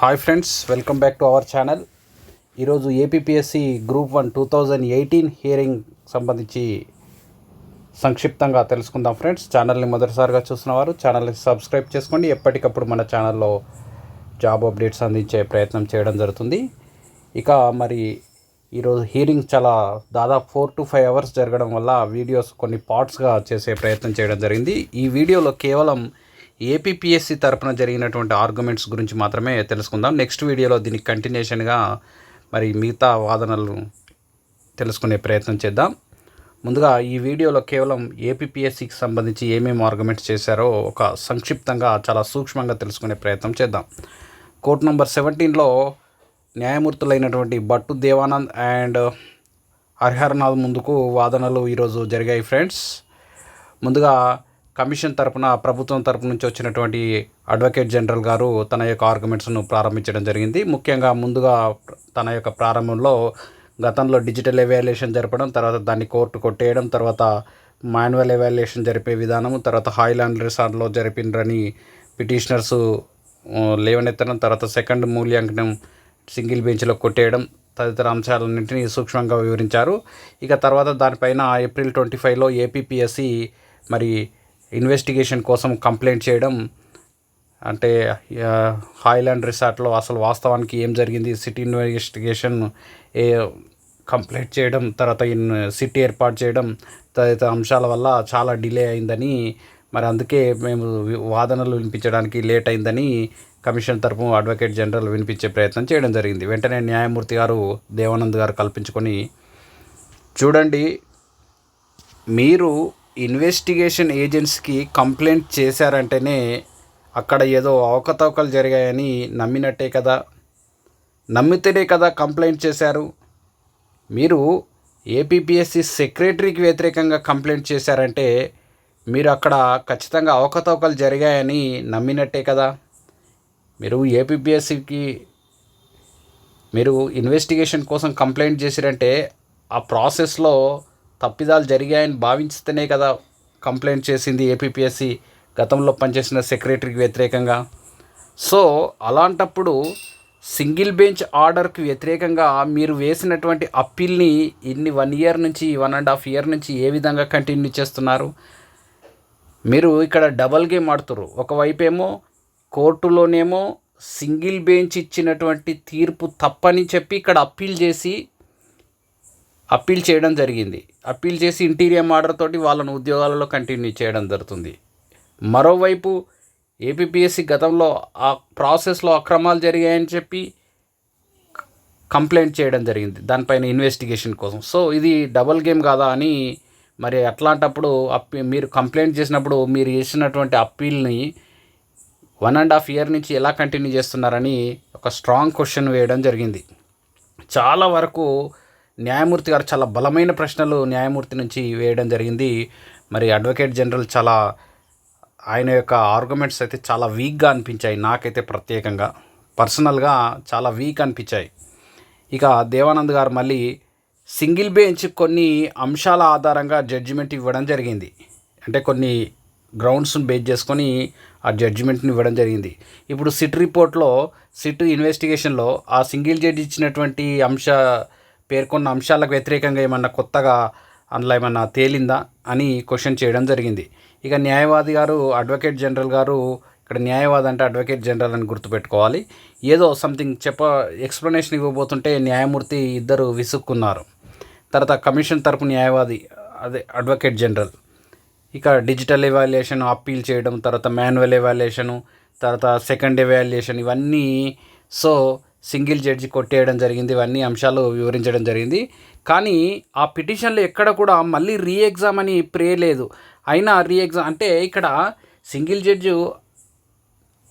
Hi friends welcome back to our channel. ఈరోజు APPSC group one two thousand eighteen hearing సంబంధించి సంక్షిప్తంగా తెలుసుకుందాం friends. ఛానల్ని మొదటిసారిగా చూస్తున్నవారు ఛానల్ని సబ్స్క్రైబ్ చేసుకోండి. ఎప్పటికప్పుడు మన ఛానల్లో జాబ్ అప్డేట్స్ అందించే ప్రయత్నం చేయడం జరుగుతుంది. ఇక మరి ఈరోజు హీరింగ్ చాలా దాదాపు ఫోర్ టు ఫైవ్ అవర్స్ జరగడం వల్ల వీడియోస్ కొన్ని పార్ట్స్గా చేసే ప్రయత్నం చేయడం జరిగింది. ఈ వీడియోలో కేవలం ఏపీపీఎస్సి తరపున జరిగినటువంటి ఆర్గ్యుమెంట్స్ గురించి మాత్రమే తెలుసుకుందాం. నెక్స్ట్ వీడియోలో దీనికి కంటిన్యూషన్గా మరి మిగతా వాదనలు తెలుసుకునే ప్రయత్నం చేద్దాం. ముందుగా ఈ వీడియోలో కేవలం ఏపీపీఎస్సికి సంబంధించి ఏమేమి ఆర్గ్యుమెంట్స్ చేశారో ఒక సంక్షిప్తంగా చాలా సూక్ష్మంగా తెలుసుకునే ప్రయత్నం చేద్దాం. కోర్ట్ నంబర్ సెవెంటీన్లో న్యాయమూర్తులైనటువంటి భట్టు దేవానంద్ అండ్ హరిహరనాథ్ ముందుకు వాదనలు ఈరోజు జరిగాయి ఫ్రెండ్స్. ముందుగా కమిషన్ తరపున ప్రభుత్వం తరపు నుంచి వచ్చినటువంటి అడ్వకేట్ జనరల్ గారు తన యొక్క ఆర్గ్యుమెంట్స్ను ప్రారంభించడం జరిగింది. ముఖ్యంగా ముందుగా తన యొక్క ప్రారంభంలో గతంలో డిజిటల్ ఎవాల్యుయేషన్ జరపడం తర్వాత దాన్ని కోర్టు కొట్టేయడం తర్వాత మాన్యువల్ ఎవాల్యుయేషన్ జరిపే విధానం తర్వాత హాయిలాండ్ రిసార్ట్లో జరిపినరని పిటిషనర్స్ లేవనెత్తడం తర్వాత సెకండ్ మూల్యాంకనం సింగిల్ బెంచ్లో కొట్టేయడం తదితర అంశాలన్నింటినీ సూక్ష్మంగా వివరించారు. ఇక తర్వాత దానిపైన ఏప్రిల్ ట్వంటీ ఫైవ్లో ఏపీపీఎస్సి మరి ఇన్వెస్టిగేషన్ కోసం కంప్లైంట్ చేయడం అంటే ఆ, హాయిలాండ్ రిసార్ట్లో అసలు వాస్తవానికి ఏం జరిగింది సిటీ ఇన్వెస్టిగేషన్ ఏ కంప్లీట్ చేయడం తర్వాత ఇన్ సిటీ ఏర్పాటు చేయడం తదితర అంశాల వల్ల చాలా డిలే అయిందని మరి అందుకే మేము వాదనలు వినిపించడానికి లేట్ అయిందని కమిషన్ తరపు అడ్వకేట్ జనరల్ వినిపించే ప్రయత్నం చేయడం జరిగింది. వెంటనే న్యాయమూర్తి గారు దేవానంద్ గారు కల్పించుకొని చూడండి మీరు ఇన్వెస్టిగేషన్ ఏజెంట్స్కి కంప్లైంట్ చేశారంటేనే అక్కడ ఏదో అవకతవకలు జరిగాయని నమ్మినట్టే కదా. నమ్మితేనే కదా కంప్లైంట్ చేశారు. మీరు ఏపీపీఎస్సి సెక్రటరీకి వ్యతిరేకంగా కంప్లైంట్ చేశారంటే మీరు అక్కడ ఖచ్చితంగా అవకతవకలు జరిగాయని నమ్మినట్టే కదా. మీరు ఏపీపీఎస్సికి మీరు ఇన్వెస్టిగేషన్ కోసం కంప్లైంట్ చేసిరంటే ఆ ప్రాసెస్లో తప్పిదాలు జరిగాయని భావించితేనే కదా కంప్లైంట్ చేసింది ఏపీపీఎస్సి గతంలో పనిచేసిన సెక్రటరీకి వ్యతిరేకంగా. సో అలాంటప్పుడు సింగిల్ బెంచ్ ఆర్డర్కి వ్యతిరేకంగా మీరు వేసినటువంటి అప్పీల్ని ఇన్ని వన్ ఇయర్ నుంచి వన్ అండ్ హాఫ్ ఇయర్ నుంచి ఏ విధంగా కంటిన్యూ చేస్తున్నారు? మీరు ఇక్కడ డబల్ గేమ్ ఆడుతురు ఒకవైపు ఏమో కోర్టులోనేమో సింగిల్ బెంచ్ ఇచ్చినటువంటి తీర్పు తప్పని చెప్పి ఇక్కడ అప్పీల్ చేసి అప్పీల్ చేయడం జరిగింది. అప్పీల్ చేసి ఇంటీరియర్ ఆర్డర్ తోటి వాళ్ళను ఉద్యోగాలలో కంటిన్యూ చేయడం జరుగుతుంది. మరోవైపు ఏపీపీఎస్సి గతంలో ఆ ప్రాసెస్లో అక్రమాలు జరిగాయని చెప్పి కంప్లైంట్ చేయడం జరిగింది. దానిపైన ఇన్వెస్టిగేషన్ కోసం. సో ఇది డబల్ గేమ్ కాదా అని మరి అట్లాంటప్పుడు అప్పీ మీరు కంప్లైంట్ చేసినప్పుడు మీరు చేసినటువంటి అప్పీల్ని వన్ అండ్ హాఫ్ ఇయర్ నుంచి ఎలా కంటిన్యూ చేస్తున్నారని ఒక స్ట్రాంగ్ క్వశ్చన్ వేయడం జరిగింది. చాలా వరకు న్యాయమూర్తి గారు చాలా బలమైన ప్రశ్నలు న్యాయమూర్తి నుంచి వేయడం జరిగింది. మరి అడ్వకేట్ జనరల్ చాలా ఆయన యొక్క ఆర్గ్యుమెంట్స్ అయితే చాలా వీక్గా అనిపించాయి నాకైతే ప్రత్యేకంగా. పర్సనల్గా చాలా వీక్ అనిపించాయి. ఇక దేవానంద్ గారు మళ్ళీ సింగిల్ బెంచ్ కొన్ని అంశాల ఆధారంగా జడ్జిమెంట్ ఇవ్వడం జరిగింది. అంటే కొన్ని గ్రౌండ్స్ని బేస్ చేసుకొని ఆ జడ్జిమెంట్ని ఇవ్వడం జరిగింది. ఇప్పుడు సిట్ రిపోర్ట్లో సిట్ ఇన్వెస్టిగేషన్లో ఆ సింగిల్ జడ్జి ఇచ్చినటువంటి అంశ పేర్కొన్న అంశాలకు వ్యతిరేకంగా ఏమన్నా కొత్తగా అందులో ఏమన్నా తేలిందా అని క్వశ్చన్ చేయడం జరిగింది. ఇక న్యాయవాది గారు అడ్వకేట్ జనరల్ గారు ఇక్కడ న్యాయవాది అంటే అడ్వకేట్ జనరల్ అని గుర్తుపెట్టుకోవాలి. ఏదో సంథింగ్ చెప్ప ఎక్స్ప్లెనేషన్ ఇవ్వబోతుంటే న్యాయమూర్తి ఇద్దరు విసుక్కున్నారు. తర్వాత కమిషన్ తరపు న్యాయవాది అదే అడ్వకేట్ జనరల్. ఇక డిజిటల్ ఎవాల్యుయేషన్ అప్పీల్ చేయడం తర్వాత మాన్యువల్ ఎవాల్యుయేషను తర్వాత సెకండ్ ఎవాల్యుయేషన్ ఇవన్నీ. సో సింగిల్ జడ్జి కొట్టేయడం జరిగింది ఇవన్నీ అంశాలు వివరించడం జరిగింది. కానీ ఆ పిటిషన్లో ఎక్కడ కూడా మళ్ళీ రీ ఎగ్జామ్ అని ప్రే లేదు. అయినా రీ ఎగ్జామ్ అంటే ఇక్కడ సింగిల్ జడ్జి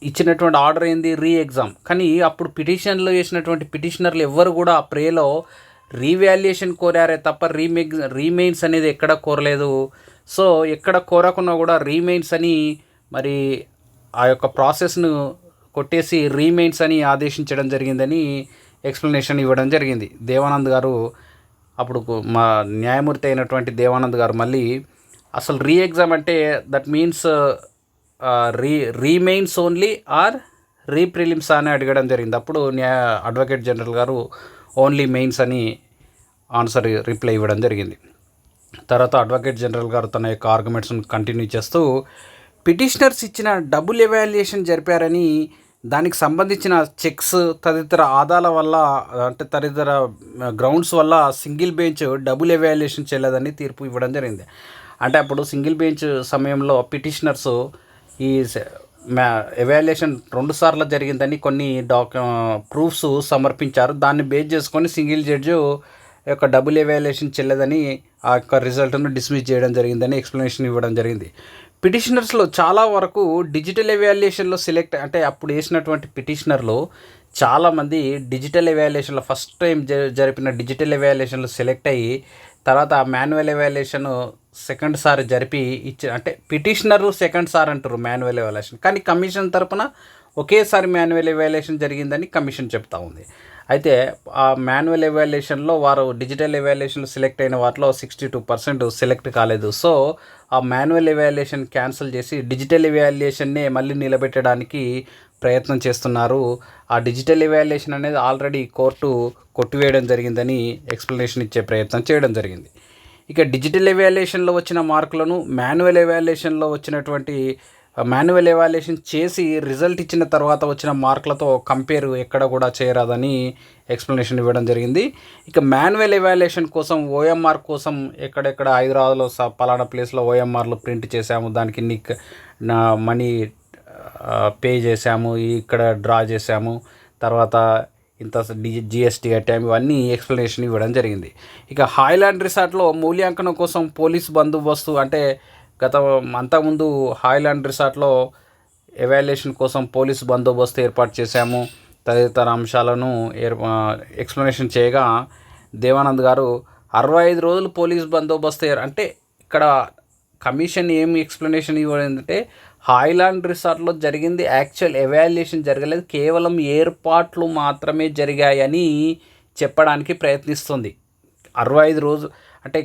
ఇచ్చినటువంటి ఆర్డర్ ఏంది? రీ ఎగ్జామ్ కానీ అప్పుడు పిటిషన్లో చేసినటువంటి పిటిషనర్లు ఎవ్వరు కూడా ఆ ప్రేలో రీవాల్యుయేషన్ కోరారే తప్ప రీమెగ్ రీమెయిన్స్ అనేది ఎక్కడ కోరలేదు. సో ఎక్కడ కోరకున్నా కూడా రీమెయిన్స్ అని మరి ఆ యొక్క ప్రాసెస్ను కొట్టేసి రీమెయిన్స్ అని ఆదేశించడం జరిగిందని ఎక్స్ప్లెనేషన్ ఇవ్వడం జరిగింది. దేవానంద్ గారు అప్పుడు మా న్యాయమూర్తి అయినటువంటి దేవానంద్ గారు మళ్ళీ అసలు రీ ఎగ్జామ్ అంటే that means re remains only or reprelims అని అడగడం జరిగింది. అప్పుడు న్యాయ advocate general garu only mains అని ఆన్సర్ రిప్లై ఇవ్వడం జరిగింది. తర్వాత అడ్వకేట్ జనరల్ గారు తన యొక్క ఆర్గ్యుమెంట్స్ను కంటిన్యూ చేస్తూ పిటిషనర్స్ ఇచ్చిన డబుల్ ఎవాల్యుయేషన్ జరిపారని దానికి సంబంధించిన చెక్స్ తదితర ఆదాల వల్ల అంటే తదితర గ్రౌండ్స్ వల్ల సింగిల్ బెంచ్ డబుల్ ఎవాల్యుయేషన్ చేయలేదని తీర్పు ఇవ్వడం జరిగింది. అంటే అప్పుడు సింగిల్ బెంచ్ సమయంలో పిటిషనర్స్ ఈ మ్యా ఎవాల్యుయేషన్ రెండు సార్లు జరిగిందని కొన్ని డాక్ ప్రూఫ్స్ సమర్పించారు. దాన్ని బేస్ చేసుకొని సింగిల్ జడ్జి యొక్క డబుల్ ఎవాల్యుయేషన్ చెల్లదని ఆ యొక్క రిజల్ట్ను డిస్మిస్ చేయడం జరిగిందని ఎక్స్ప్లెనేషన్ ఇవ్వడం జరిగింది. పిటిషనర్స్లో చాలా వరకు డిజిటల్ ఎవాల్యుయేషన్లో సెలెక్ట్ అంటే అప్పుడు వేసినటువంటి పిటిషనర్లు చాలామంది డిజిటల్ ఎవాల్యుయేషన్లో ఫస్ట్ టైం జరిపిన డిజిటల్ ఎవాల్యుయేషన్లో సెలెక్ట్ అయ్యి తర్వాత ఆ మాన్యువల్ ఎవాల్యుయేషన్ సెకండ్ సారి జరిపి ఇచ్చి అంటే పిటిషనర్లు సెకండ్ సార్ అంటారు మాన్యువల్ ఎవాల్యుయేషన్. కానీ కమిషన్ తరపున ఒకేసారి మాన్యువల్ ఎవాల్యుయేషన్ జరిగిందని కమిషన్ చెప్తా ఉంది. అయితే ఆ మాన్యువల్ ఎవాల్యుయేషన్లో వారు డిజిటల్ ఎవాల్యుయేషన్లో సెలెక్ట్ అయిన వాటిలో సిక్స్టీ టూ పర్సెంట్ సెలెక్ట్ కాలేదు. సో ఆ మాన్యువల్ ఎవాల్యుయేషన్ క్యాన్సిల్ చేసి డిజిటల్ ఎవాల్యుయేషన్నే మళ్ళీ నిలబెట్టడానికి ప్రయత్నం చేస్తున్నారు. ఆ డిజిటల్ ఎవాల్యుయేషన్ అనేది ఆల్రెడీ కోర్టు కొట్టివేయడం జరిగిందని ఎక్స్ప్లెనేషన్ ఇచ్చే ప్రయత్నం చేయడం జరిగింది. ఇక డిజిటల్ ఎవాల్యుయేషన్లో వచ్చిన మార్కులను మాన్యువల్ ఎవాల్యుయేషన్లో వచ్చినటువంటి మాన్యువల్ ఎవాల్యుయేషన్ చేసి రిజల్ట్ ఇచ్చిన తర్వాత వచ్చిన మార్కులతో కంపేర్ ఎక్కడ కూడా చేయరాదని ఎక్స్ప్లెనేషన్ ఇవ్వడం జరిగింది. ఇక మాన్యువల్ ఎవాల్యుయేషన్ కోసం ఓఎంఆర్ కోసం ఎక్కడెక్కడ హైదరాబాద్లో స పలానా ప్లేస్లో ఓఎంఆర్లు ప్రింట్ చేసాము దానికి నిక్ నా మనీ పే చేసాము ఇక్కడ డ్రా చేసాము తర్వాత ఇంత డి జిఎస్టీ కట్టాము ఇవన్నీ ఎక్స్ప్లెనేషన్ ఇవ్వడం జరిగింది. ఇక హాయ్లాండ్ రిసార్ట్లో మూల్యాంకనం కోసం పోలీస్ బందోబస్తు అంటే గత అంతకుముందు హాయ్లాండ్ రిసార్ట్లో ఎవాల్యుయేషన్ కోసం పోలీస్ బందోబస్తు ఏర్పాటు చేశాము. తదితర అంశాలను ఏర్ ఎక్స్ప్లెనేషన్ చేయగా దేవానంద్ గారు అరవై ఐదు రోజులు పోలీస్ బందోబస్తు ఏర్- అంటే ఇక్కడ కమిషన్ ఏం ఎక్స్ప్లెనేషన్ ఇవ్వలేదంటే హాయ్లాండ్ రిసార్ట్లో జరిగింది యాక్చువల్ ఎవాల్యుయేషన్ జరగలేదు. కేవలం ఏర్పాట్లు మాత్రమే జరిగాయని చెప్పడానికి ప్రయత్నిస్తుంది. అరవై ఐదు రోజు అంటే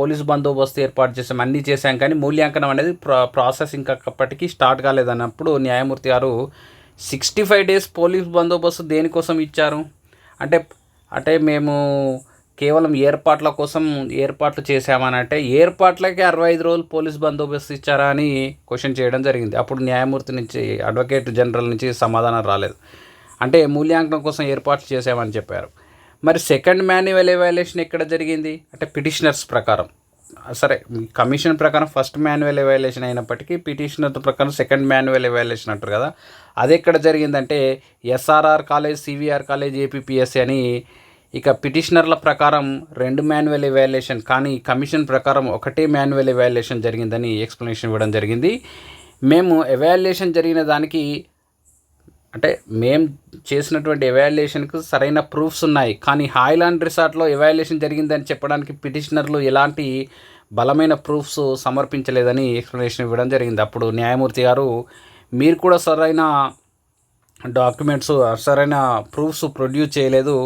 పోలీస్ బందోబస్తు ఏర్పాటు చేసాం అన్నీ చేశాం. కానీ మూల్యాంకనం అనేది ప్రా ప్రాసెస్ ఇంకా అప్పటికి స్టార్ట్ కాలేదన్నప్పుడు న్యాయమూర్తి గారు సిక్స్టీ ఫైవ్ డేస్ పోలీస్ బందోబస్తు దేనికోసం ఇచ్చారు? అంటే అంటే మేము కేవలం ఏర్పాట్ల కోసం ఏర్పాట్లు చేశామని అంటే ఏర్పాట్లకే అరవై ఐదు రోజులు పోలీస్ బందోబస్తు ఇచ్చారా అని క్వశ్చన్ చేయడం జరిగింది. అప్పుడు న్యాయమూర్తి నుంచి అడ్వకేట్ జనరల్ నుంచి సమాధానం రాలేదు. అంటే మూల్యాంకనం కోసం ఏర్పాట్లు చేశామని చెప్పారు. మరి సెకండ్ మాన్యువల్ ఎవాల్యుయేషన్ ఎక్కడ జరిగింది? అంటే పిటిషనర్స్ ప్రకారం. సరే కమిషన్ ప్రకారం ఫస్ట్ మాన్యువల్ ఎవాల్యుయేషన్ అయినప్పటికీ పిటిషనర్ ప్రకారం సెకండ్ మాన్యువల్ ఎవాల్యుయేషన్ అంటారు కదా. అది ఎక్కడ జరిగిందంటే SRR college CVR college APPSC అని ఇక పిటిషనర్ల ప్రకారం రెండు మాన్యువల్ ఎవాల్యుయేషన్ కానీ కమిషన్ ప్రకారం ఒకటే మాన్యువల్ ఎవాల్యుయేషన్ జరిగిందని ఎక్స్ప్లెనేషన్ ఇవ్వడం జరిగింది. మేము ఎవాల్యుయేషన్ జరిగిన దానికి అంటే మేం చేసినటువంటి ఎవాల్యుయేషన్కు సరైన ప్రూఫ్స్ ఉన్నాయి. కానీ హాయ్లాండ్ రిసార్ట్లో ఎవాల్యుయేషన్ జరిగిందని చెప్పడానికి పిటిషనర్లు ఎలాంటి బలమైన ప్రూఫ్స్ సమర్పించలేదని ఎక్స్ప్లెనేషన్ ఇవ్వడం జరిగింది. అప్పుడు న్యాయమూర్తి గారు మీరు కూడా సరైన డాక్యుమెంట్స్ సరైన ప్రూఫ్స్ ప్రొడ్యూస్ చేయలేదు.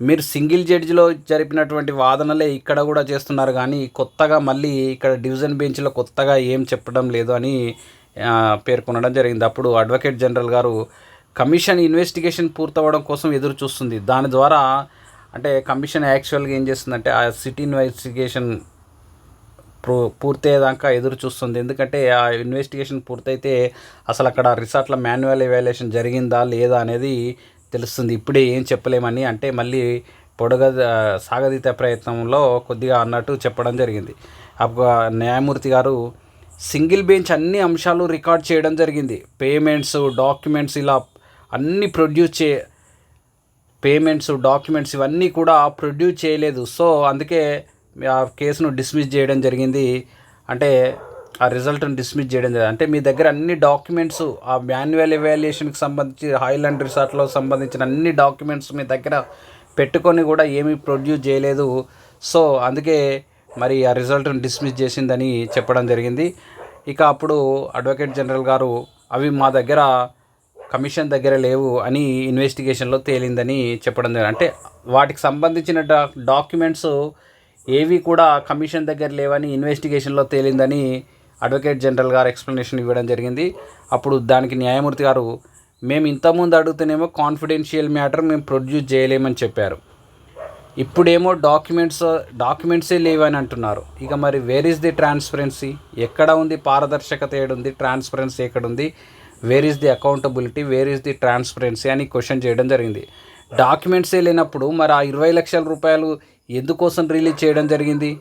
మీరు సింగిల్ జడ్జిలో జరిపినటువంటి వాదనలే ఇక్కడ కూడా చేస్తున్నారు. కానీ కొత్తగా మళ్ళీ ఇక్కడ డివిజన్ బెంచ్లో కొత్తగా ఏం చెప్పడం లేదు అని పేర్కొనడం జరిగింది. అప్పుడు అడ్వకేట్ జనరల్ గారు కమిషన్ ఇన్వెస్టిగేషన్ పూర్తవడం కోసం ఎదురు చూస్తుంది. దాని ద్వారా అంటే కమిషన్ యాక్చువల్గా ఏం చేస్తుందంటే ఆ సిటీ ఇన్వెస్టిగేషన్ ప్రూ పూర్తయ్యేదాకా ఎదురు చూస్తుంది. ఎందుకంటే ఆ ఇన్వెస్టిగేషన్ పూర్తయితే అసలు అక్కడ రిసార్ట్ల మాన్యువల్ ఎవాల్యుయేషన్ జరిగిందా లేదా అనేది తెలుస్తుంది. ఇప్పుడే ఏం చెప్పలేమని అంటే మళ్ళీ పొడగ సాగదీత ప్రయత్నంలో కొద్దిగా అన్నట్టు చెప్పడం జరిగింది. అప్పుడు న్యాయమూర్తి గారు సింగిల్ బెంచ్ అన్ని అంశాలు రికార్డ్ చేయడం జరిగింది. పేమెంట్స్ డాక్యుమెంట్స్ ఇలా అన్నీ ప్రొడ్యూస్ చే పేమెంట్స్ డాక్యుమెంట్స్ ఇవన్నీ కూడా ప్రొడ్యూస్ చేయలేదు. సో అందుకే ఆ కేసును డిస్మిస్ చేయడం జరిగింది. అంటే ఆ రిజల్ట్ని డిస్మిస్ చేయడం జరిగింది. అంటే మీ దగ్గర అన్ని డాక్యుమెంట్స్ ఆ మాన్యువల్ ఎవాల్యుయేషన్కి సంబంధించి హైలాండ్ రిసార్ట్లో సంబంధించిన అన్ని డాక్యుమెంట్స్ మీ దగ్గర పెట్టుకొని కూడా ఏమీ ప్రొడ్యూస్ చేయలేదు. సో అందుకే మరి ఆ రిజల్ట్ను డిస్మిస్ చేసిందని చెప్పడం జరిగింది. ఇక అప్పుడు అడ్వకేట్ జనరల్ గారు అవి మా దగ్గర కమిషన్ దగ్గర లేవు అని ఇన్వెస్టిగేషన్లో తేలిందని చెప్పడం జరిగింది. అంటే వాటికి సంబంధించిన డా డాక్యుమెంట్స్ ఏవి కూడా కమిషన్ దగ్గర లేవని ఇన్వెస్టిగేషన్లో తేలిందని అడ్వకేట్ జనరల్ గారు ఎక్స్ప్లెనేషన్ ఇవ్వడం జరిగింది. అప్పుడు దానికి న్యాయమూర్తి గారు మేము ఇంతకుముందు అడుగుతూనేమో కాన్ఫిడెన్షియల్ మ్యాటర్ మేము ప్రొడ్యూస్ చేయలేమని చెప్పారు. ఇప్పుడేమో డాక్యుమెంట్స్ డాక్యుమెంట్సే లేవని అంటున్నారు. ఇక మరి వేర్ ఇస్ ది ట్రాన్స్పరెన్సీ? ఎక్కడ ఉంది? పారదర్శకత ఏడుంది? ట్రాన్స్పరెన్సీ ఎక్కడుంది? Where is the accountability where is the transparency అని క్వశ్చన్ చేయడం జరిగింది. డాక్యుమెంట్సే లేనప్పుడు మరి ఆ ఇరవై లక్షల రూపాయలు ఎందుకోసం రిలీజ్ చేయడం జరిగింది?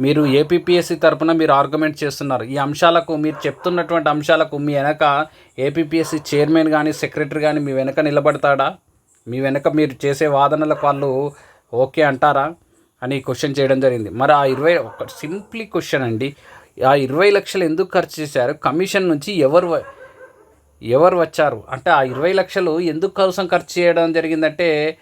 మీరు ఏపీపీఎస్సీ తరపున మీరు ఆర్గ్యుమెంట్ చేస్తున్నారు. ఈ అంశాలకు మీరు చెప్తున్నటువంటి అంశాలకు మీ వెనక ఏపీపీఎస్సీ చైర్మన్ కానీ సెక్రటరీ కానీ మీ వెనక నిలబడతాడా? మీ వెనక మీరు చేసే వాదనలకు వాళ్ళు ఓకే అంటారా? అని క్వశ్చన్ చేయడం జరిగింది. మరి ఆ ఇరవై ఒక సింప్లీ క్వశ్చన్ అండి. ఆ ఇరవై లక్షలు ఎందుకు ఖర్చు చేశారు? కమిషన్ నుంచి ఎవరు ఎవరు వచ్చారు? అంటే ఆ ఇరవై లక్షలు ఎందుకు కోసం ఖర్చు చేయడం జరిగిందంటే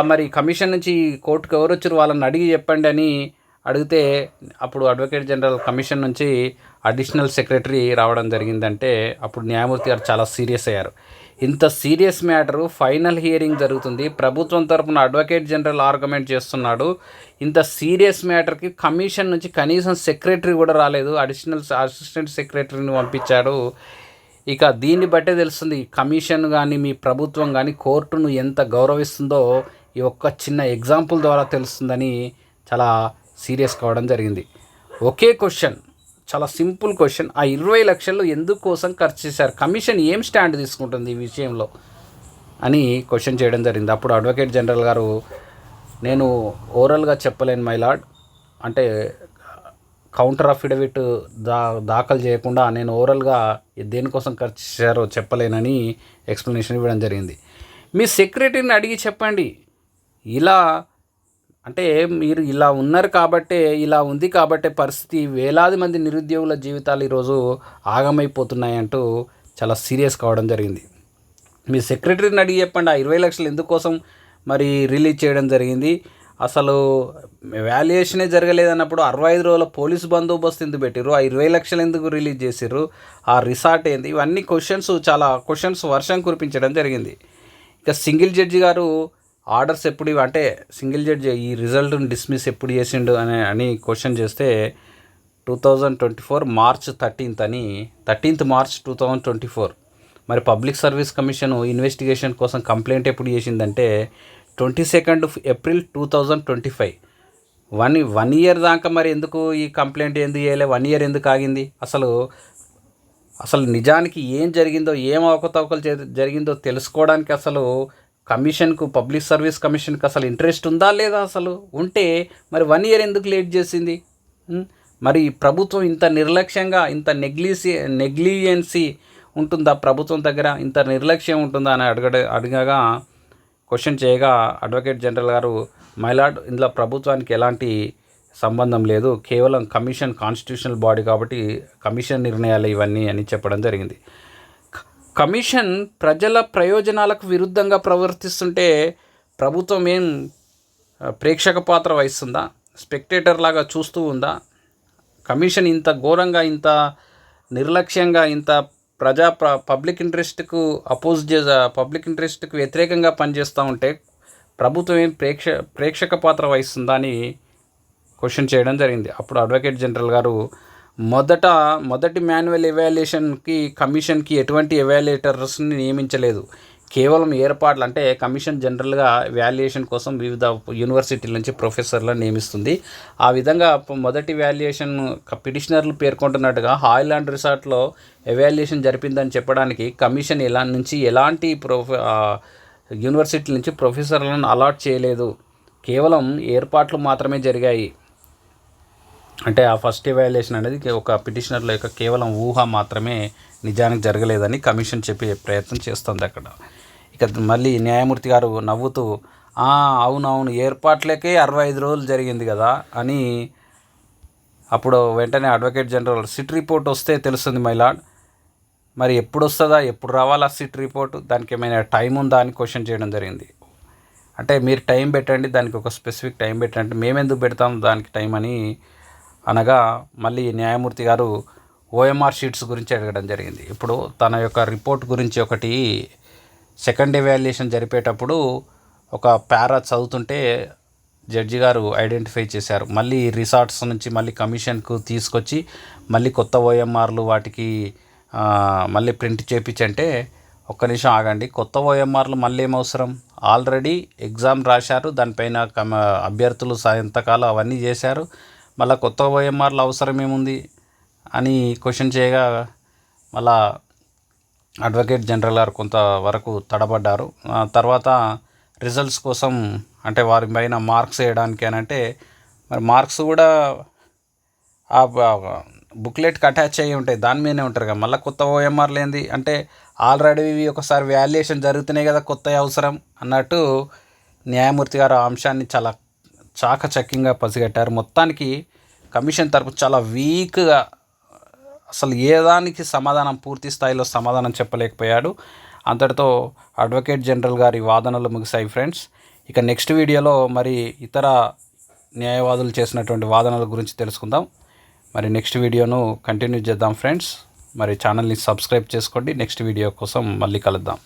మరి కమిషన్ నుంచి కోర్టుకు ఎవరు వచ్చారు వాళ్ళని అడిగి చెప్పండి అని అడిగితే అప్పుడు అడ్వకేట్ జనరల్ కమిషన్ నుంచి అడిషనల్ సెక్రటరీ రావడం జరిగిందంటే అప్పుడు న్యాయమూర్తి గారు చాలా సీరియస్ అయ్యారు. ఇంత సీరియస్ మ్యాటరు ఫైనల్ హియరింగ్ జరుగుతుంది. ప్రభుత్వం తరపున అడ్వకేట్ జనరల్ ఆర్గ్యుమెంట్ చేస్తున్నాడు. ఇంత సీరియస్ మ్యాటర్కి కమిషన్ నుంచి కనీసం సెక్రటరీ కూడా రాలేదు. అడిషనల్ అసిస్టెంట్ సెక్రటరీని పంపించాడు. ఇక దీన్ని బట్టే తెలుస్తుంది కమిషన్ కానీ మీ ప్రభుత్వం కానీ కోర్టును ఎంత గౌరవిస్తుందో ఈ ఒక్క చిన్న ఎగ్జాంపుల్ ద్వారా తెలుస్తుందని చాలా సీరియస్ కావడం జరిగింది. ఒకే క్వశ్చన్ చాలా సింపుల్ క్వశ్చన్. ఆ ఇరవై లక్షలు ఎందుకోసం ఖర్చు చేశారు? కమిషన్ ఏం స్టాండ్ తీసుకుంటుంది ఈ విషయంలో అని క్వశ్చన్ చేయడం జరిగింది. అప్పుడు అడ్వకేట్ జనరల్ గారు నేను ఓరల్గా చెప్పలేను మై లార్డ్. అంటే కౌంటర్ అఫిడవిట్ దా దాఖలు చేయకుండా నేను ఓవరాల్గా దేనికోసం ఖర్చు చేశారో చెప్పలేనని ఎక్స్ప్లెనేషన్ ఇవ్వడం జరిగింది. మీ సెక్రటరీని అడిగి చెప్పండి. ఇలా అంటే మీరు ఇలా ఉన్నారు కాబట్టే ఇలా ఉంది కాబట్టే పరిస్థితి వేలాది మంది నిరుద్యోగుల జీవితాలు ఈరోజు ఆగమైపోతున్నాయి అంటూ చాలా సీరియస్ కావడం జరిగింది. మీ సెక్రటరీని అడిగి చెప్పండి. ఆ ఇరవై లక్షలు ఎందుకోసం మరి రిలీజ్ చేయడం జరిగింది? అసలు వాల్యుయేషనే జరగలేదన్నప్పుడు అరవై ఐదు రోజుల పోలీస్ బందోబస్తు ఎందుకు పెట్టిర్రు? ఆ ఇరవై లక్షలు ఎందుకు రిలీజ్ చేసిర్రు? ఆ రిసార్ట్ ఏంది? ఇవన్నీ క్వశ్చన్స్ చాలా క్వశ్చన్స్ వర్షం కురిపించడం జరిగింది. ఇక సింగిల్ జడ్జి గారు ఆర్డర్స్ ఎప్పుడు అంటే సింగిల్ జడ్జి ఈ రిజల్ట్ను డిస్మిస్ ఎప్పుడు చేసిండు అని అని క్వశ్చన్ చేస్తే two thousand twenty four March thirteenth అని thirteenth March two thousand twenty four మరి పబ్లిక్ సర్వీస్ కమిషన్ ఇన్వెస్టిగేషన్ కోసం కంప్లైంట్ ఎప్పుడు చేసిందంటే twenty second April two thousand twenty five. One one year దాకా మరి ఎందుకు ఈ కంప్లైంట్ ఎందుకు చేయలే? వన్ ఇయర్ ఎందుకు ఆగింది? అసలు అసలు నిజానికి ఏం జరిగిందో ఏం అవకతవకలు జరిగిందో తెలుసుకోవడానికి అసలు కమిషన్కు పబ్లిక్ సర్వీస్ కమిషన్కి అసలు ఇంట్రెస్ట్ ఉందా లేదా అసలు? ఉంటే మరి వన్ ఇయర్ ఎందుకు లేట్ చేసింది? మరి ప్రభుత్వం ఇంత నిర్లక్ష్యంగా ఇంత నెగ్లిసి నెగ్లియన్సీ ఉంటుందా ప్రభుత్వం దగ్గర? ఇంత నిర్లక్ష్యం ఉంటుందా అని అడగడ అడగగా క్వశ్చన్ చేయగా అడ్వకేట్ జనరల్ గారు మైలాడ్ ఇందులో ప్రభుత్వానికి ఎలాంటి సంబంధం లేదు. కేవలం కమిషన్ కాన్స్టిట్యూషనల్ బాడీ కాబట్టి కమిషన్ నిర్ణయాలు ఇవన్నీ అని చెప్పడం జరిగింది. కమిషన్ ప్రజల ప్రయోజనాలకు విరుద్ధంగా ప్రవర్తిస్తుంటే ప్రభుత్వం ఏం ప్రేక్షక పాత్ర వహిస్తుందా? స్పెక్టేటర్ లాగా చూస్తూ ఉందా? కమిషన్ ఇంత ఘోరంగా ఇంత నిర్లక్ష్యంగా ఇంత ప్రజా పబ్లిక్ ఇంట్రెస్ట్కు అపోజ్ చేసే పబ్లిక్ ఇంట్రెస్ట్కు వ్యతిరేకంగా పనిచేస్తూ ఉంటే ప్రభుత్వం ఏం ప్రేక్ష ప్రేక్షక పాత్ర వహిస్తుందా అని క్వశ్చన్ చేయడం జరిగింది. అప్పుడు అడ్వకేట్ జనరల్ గారు మొదట మొదటి మాన్యువల్ ఎవాల్యుయేషన్కి కమిషన్కి ఎటువంటి ఎవాల్యుయేటర్స్ని నియమించలేదు. కేవలం ఏర్పాట్లు అంటే కమిషన్ జనరల్గా వాల్యుయేషన్ కోసం వివిధ యూనివర్సిటీల నుంచి ప్రొఫెసర్లను నియమిస్తుంది. ఆ విధంగా మొదటి వాల్యుయేషన్ పిటిషనర్లు పేర్కొంటున్నట్టుగా హాయ్లాండ్ రిసార్ట్లో ఎవాల్యుయేషన్ జరిపిందని చెప్పడానికి కమిషన్ ఎలా నుంచి ఎలాంటి ప్రొఫె యూనివర్సిటీ యూనివర్సిటీల నుంచి ప్రొఫెసర్లను అలాట్ చేయలేదు. కేవలం ఏర్పాట్లు మాత్రమే జరిగాయి. అంటే ఆ ఫస్ట్ ఎవాల్యుయేషన్ అనేది ఒక పిటిషనర్ల యొక్క కేవలం ఊహ మాత్రమే నిజానికి జరగలేదని కమిషన్ చెప్పే ప్రయత్నం చేస్తుంది అక్కడ. ఇక మళ్ళీ న్యాయమూర్తి గారు నవ్వుతూ అవునవును ఏర్పాట్లకే అరవై ఐదు రోజులు జరిగింది కదా అని అప్పుడు వెంటనే అడ్వకేట్ జనరల్ సిట్ రిపోర్ట్ వస్తే తెలుస్తుంది మైలాడ్ మరి ఎప్పుడు వస్తుందా ఎప్పుడు రావాలా సిట్ రిపోర్ట్? దానికి ఏమైనా టైం ఉందా? అని క్వశ్చన్ చేయడం జరిగింది. అంటే మీరు టైం పెట్టండి దానికి ఒక స్పెసిఫిక్ టైం పెట్టండి. మేము ఎందుకు పెడతాం దానికి టైం అని అనగా మళ్ళీ న్యాయమూర్తి గారు ఓఎంఆర్ షీట్స్ గురించి అడగడం జరిగింది. ఇప్పుడు తన యొక్క రిపోర్ట్ గురించి ఒకటి సెకండ్ ఎవాల్యుయేషన్ జరిపేటప్పుడు ఒక పారా చదువుతుంటే జడ్జి గారు ఐడెంటిఫై చేశారు. మళ్ళీ రిసార్ట్స్ నుంచి మళ్ళీ కమిషన్కు తీసుకొచ్చి మళ్ళీ కొత్త ఓఎంఆర్లు వాటికి మళ్ళీ ప్రింట్ చేపించంటే ఒక్క నిమిషం ఆగండి. కొత్త ఓఎంఆర్లు మళ్ళీ ఏమవసరం? ఆల్రెడీ ఎగ్జామ్ రాశారు. దానిపైన కమ అభ్యర్థులు సంతకాలు అవన్నీ చేశారు. మళ్ళీ కొత్త ఓఎంఆర్లు అవసరం ఏముంది అని క్వశ్చన్ చేయగా మళ్ళా అడ్వకేట్ జనరల్ గారు కొంతవరకు తడబడ్డారు. తర్వాత రిజల్ట్స్ కోసం అంటే వారి పైన మార్క్స్ వేయడానికి అని అంటే మరి మార్క్స్ కూడా ఆ బుక్లెట్కి అటాచ్ అయ్యి ఉంటాయి. దాని మీదనే ఉంటారు కదా మళ్ళీ కొత్త ఓఎంఆర్లు ఏంది? అంటే ఆల్రెడీ ఇవి ఒకసారి వాల్యుయేషన్ జరుగుతున్నాయి కదా కొత్త అవసరం అన్నట్టు న్యాయమూర్తి గారు ఆ అంశాన్ని చాలా చాకచక్యంగా పసిగట్టారు. మొత్తానికి కమిషన్ తరపు చాలా వీక్గా అసలు ఏ దానికి సమాధానం పూర్తి స్థాయిలో సమాధానం చెప్పలేకపోయాడు. అంతటితో అడ్వకేట్ జనరల్ గారి వాదనలు ముగిశాయి ఫ్రెండ్స్. ఇక నెక్స్ట్ వీడియోలో మరి ఇతర న్యాయవాదులు చేసినటువంటి వాదనల గురించి తెలుసుకుందాం. మరి నెక్స్ట్ వీడియోను కంటిన్యూ చేద్దాం ఫ్రెండ్స్. మరి ఛానల్ని సబ్స్క్రైబ్ చేసుకోండి. నెక్స్ట్ వీడియో కోసం మళ్ళీ కలుద్దాం.